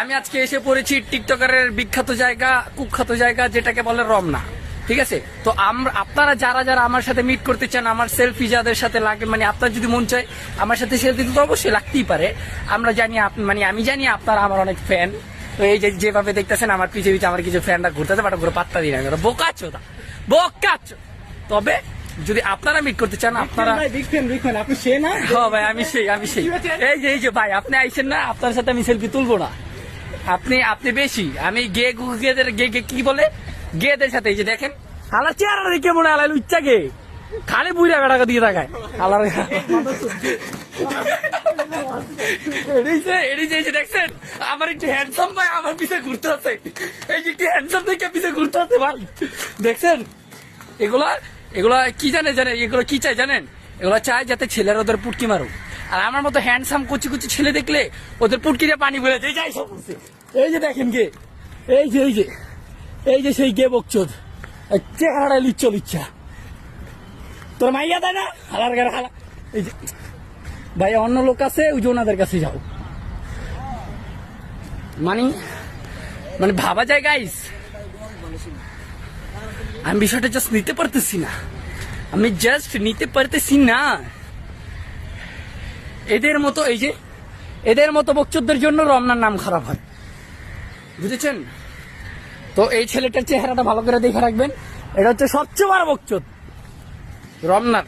আমি আজকে এসে পড়েছি টিকটকারের বিখ্যাত জায়গা, কুখ্যাত জায়গা, যেটাকে বলে রমনা। ঠিক আছে? তো আপনারা যারা যারা আমার সাথে মিট করতে চান, আমার সেলফি যাদের সাথে লাগে মানে আপনার যদি মন চায়, আমার সাথে সেলফি তো অবশ্যই লাগতেই পারে। আমরা জানি মানে আমি জানি আপনারা আমার অনেক ফ্যান তো এই যে যেভাবে দেখতেছেন, আমার পিছিয়ে পিছিয়ে আমার কিছু ফ্যানরা ঘুরতেছে বাট ঘুরে পাত্তা দিই না। বোকাচ্ছ বোকাচ্ছ তবে যদি আপনারা মিট করতে চান আপনারা আপনি সে না? হ্যাঁ ভাই আমি সেই আমি সেই। এই যে এই যে ভাই আপনি আইসেন না আপনার সাথে আমি সেলফি তুলবো না। আপনি আপনি বেশি আমি গে গেদের গে গে কি বলে? গেদের সাথে এই যে দেখেন। আলার চেহারা দেখে মনে আলাল ইচ্ছা গে। খালি বুড়া বেড়াকে দিয়ে তাকায়। আলার দেখছেন? আমার একটু হ্যান্ডসাম ভাই আমার পিছে ঘুরতে আছে। এই যে একটু হ্যান্ডসাম দেখে পিছে ঘুরতে আছে ভাই। দেখছেন? এগুলা এগুলা কি জানে জানে এগুলো কি চাই জানেন? এগুলো চায় যাতে ছেলেরা ওদের পুটকি মারুক। আর আমার মতো হ্যান্ডসাম কুচি কুচি ছেলে দেখলে ওদের পুটকি দিয়ে পানি বলে এই যাই সব এই যে দেখেন গে। এই যে এই যে। এই যে সেই গে বকচোদ। চেহারাটা লিচ্ছ, লিচ্ছা। তোর মাইয়া দেয় না? হালার গাড়ি হালা। এই যে। ভাই, অন্য লোক আছে, ওই যে ওনাদের কাছে যাও। মানে মানে ভাবা যায় গাইস আমি বিষয়টা জাস্ট নিতে পারতেছি না। আমি জাস্ট নিতে পারতেছি না। এদের মতো এই যে, এদের মতো বকচুদের জন্য রমনার নাম খারাপ হয়। বুঝেছেন? তো এই ছেলেটার চেহারাটা ভালো করে দেখে রাখবেন। এটা হচ্ছে সবচেয়ে বড় বকচুদ, রমনার।